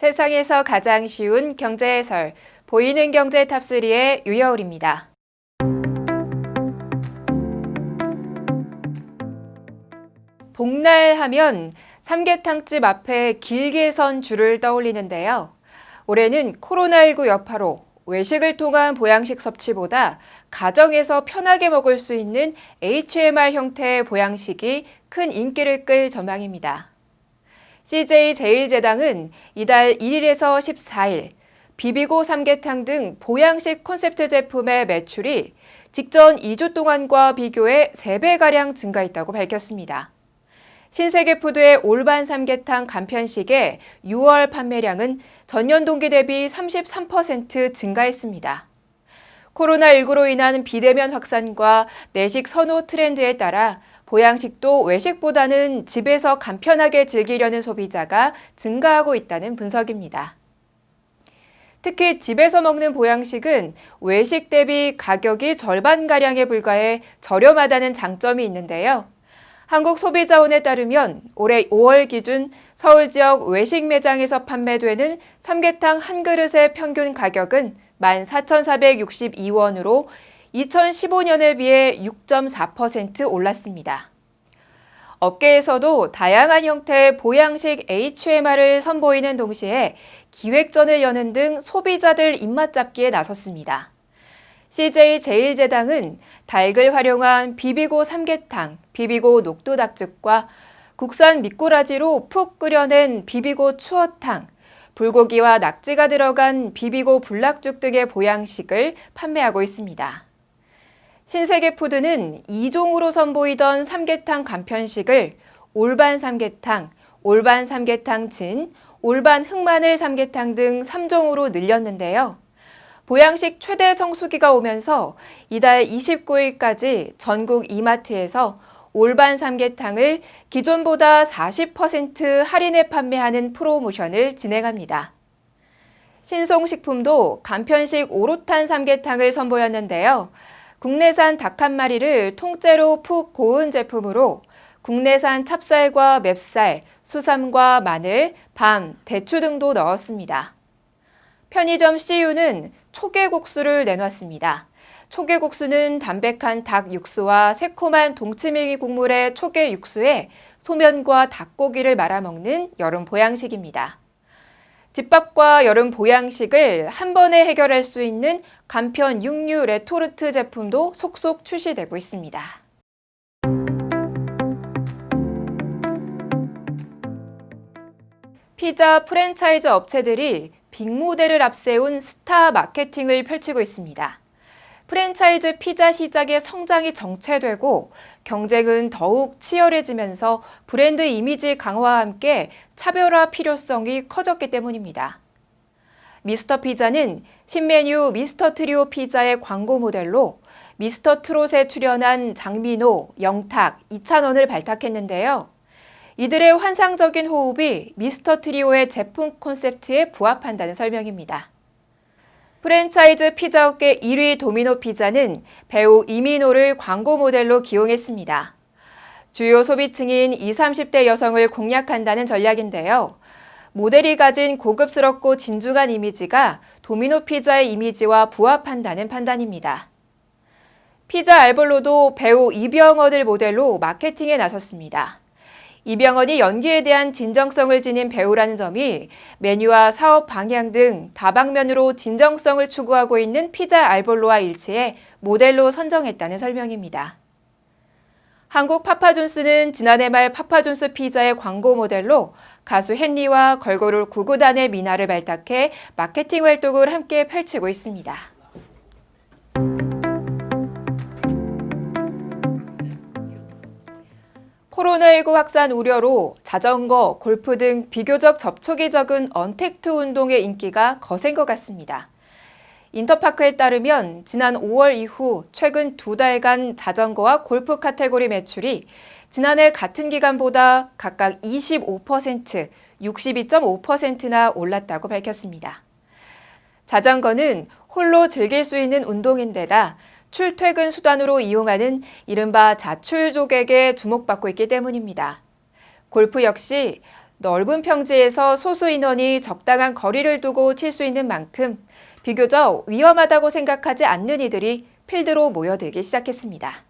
세상에서 가장 쉬운 경제 해설 보이는 경제 탑3의 유여울입니다. 복날 하면 삼계탕집 앞에 길게 선 줄을 떠올리는데요. 올해는 코로나19 여파로 외식을 통한 보양식 섭취보다 가정에서 편하게 먹을 수 있는 HMR 형태의 보양식이 큰 인기를 끌 전망입니다. CJ 제일제당은 이달 1일에서 14일 비비고 삼계탕 등 보양식 콘셉트 제품의 매출이 직전 2주 동안과 비교해 3배가량 증가했다고 밝혔습니다. 신세계푸드의 올반 삼계탕 간편식의 6월 판매량은 전년 동기 대비 33% 증가했습니다. 코로나19로 인한 비대면 확산과 내식 선호 트렌드에 따라 보양식도 외식보다는 집에서 간편하게 즐기려는 소비자가 증가하고 있다는 분석입니다. 특히 집에서 먹는 보양식은 외식 대비 가격이 절반가량에 불과해 저렴하다는 장점이 있는데요. 한국소비자원에 따르면 올해 5월 기준 서울 지역 외식 매장에서 판매되는 삼계탕 한 그릇의 평균 가격은 14,462원으로 2015년에 비해 6.4% 올랐습니다. 업계에서도 다양한 형태의 보양식 HMR을 선보이는 동시에 기획전을 여는 등 소비자들 입맛 잡기에 나섰습니다. CJ 제일제당은 닭을 활용한 비비고 삼계탕, 비비고 녹두닭죽과 국산 미꾸라지로 푹 끓여낸 비비고 추어탕, 불고기와 낙지가 들어간 비비고 불락죽 등의 보양식을 판매하고 있습니다. 신세계 푸드는 2종으로 선보이던 삼계탕 간편식을 올반 삼계탕, 올반 삼계탕 진, 올반 흑마늘 삼계탕 등 3종으로 늘렸는데요. 보양식 최대 성수기가 오면서 이달 29일까지 전국 이마트에서 올반 삼계탕을 기존보다 40% 할인해 판매하는 프로모션을 진행합니다. 신송식품도 간편식 오롯한 삼계탕을 선보였는데요. 국내산 닭 한 마리를 통째로 푹 고운 제품으로 국내산 찹쌀과 맵쌀, 수삼과 마늘, 밤, 대추 등도 넣었습니다. 편의점 CU는 초계국수를 내놨습니다. 초계국수는 담백한 닭 육수와 새콤한 동치미기 국물의 초계 육수에 소면과 닭고기를 말아먹는 여름 보양식입니다. 집밥과 여름 보양식을 한 번에 해결할 수 있는 간편 육류 레토르트 제품도 속속 출시되고 있습니다. 피자 프랜차이즈 업체들이 빅모델을 앞세운 스타 마케팅을 펼치고 있습니다. 프랜차이즈 피자 시장의 성장이 정체되고 경쟁은 더욱 치열해지면서 브랜드 이미지 강화와 함께 차별화 필요성이 커졌기 때문입니다. 미스터 피자는 신메뉴 미스터 트리오 피자의 광고 모델로 미스터 트롯에 출연한 장민호, 영탁, 이찬원을 발탁했는데요. 이들의 환상적인 호흡이 미스터 트리오의 제품 콘셉트에 부합한다는 설명입니다. 프랜차이즈 피자업계 1위 도미노 피자는 배우 이민호를 광고 모델로 기용했습니다. 주요 소비층인 20, 30대 여성을 공략한다는 전략인데요. 모델이 가진 고급스럽고 진중한 이미지가 도미노 피자의 이미지와 부합한다는 판단입니다. 피자 알볼로도 배우 이병헌을 모델로 마케팅에 나섰습니다. 이병헌이 연기에 대한 진정성을 지닌 배우라는 점이 메뉴와 사업 방향 등 다방면으로 진정성을 추구하고 있는 피자 알볼로와 일치해 모델로 선정했다는 설명입니다. 한국 파파존스는 지난해 말 파파존스 피자의 광고 모델로 가수 헨리와 걸그룹 구구단의 미나를 발탁해 마케팅 활동을 함께 펼치고 있습니다. 코로나19 확산 우려로 자전거, 골프 등 비교적 접촉이 적은 언택트 운동의 인기가 거센 것 같습니다. 인터파크에 따르면 지난 5월 이후 최근 두 달간 자전거와 골프 카테고리 매출이 지난해 같은 기간보다 각각 25%, 62.5%나 올랐다고 밝혔습니다. 자전거는 홀로 즐길 수 있는 운동인데다 출퇴근 수단으로 이용하는 이른바 자출족에게 주목받고 있기 때문입니다. 골프 역시 넓은 평지에서 소수 인원이 적당한 거리를 두고 칠 수 있는 만큼 비교적 위험하다고 생각하지 않는 이들이 필드로 모여들기 시작했습니다.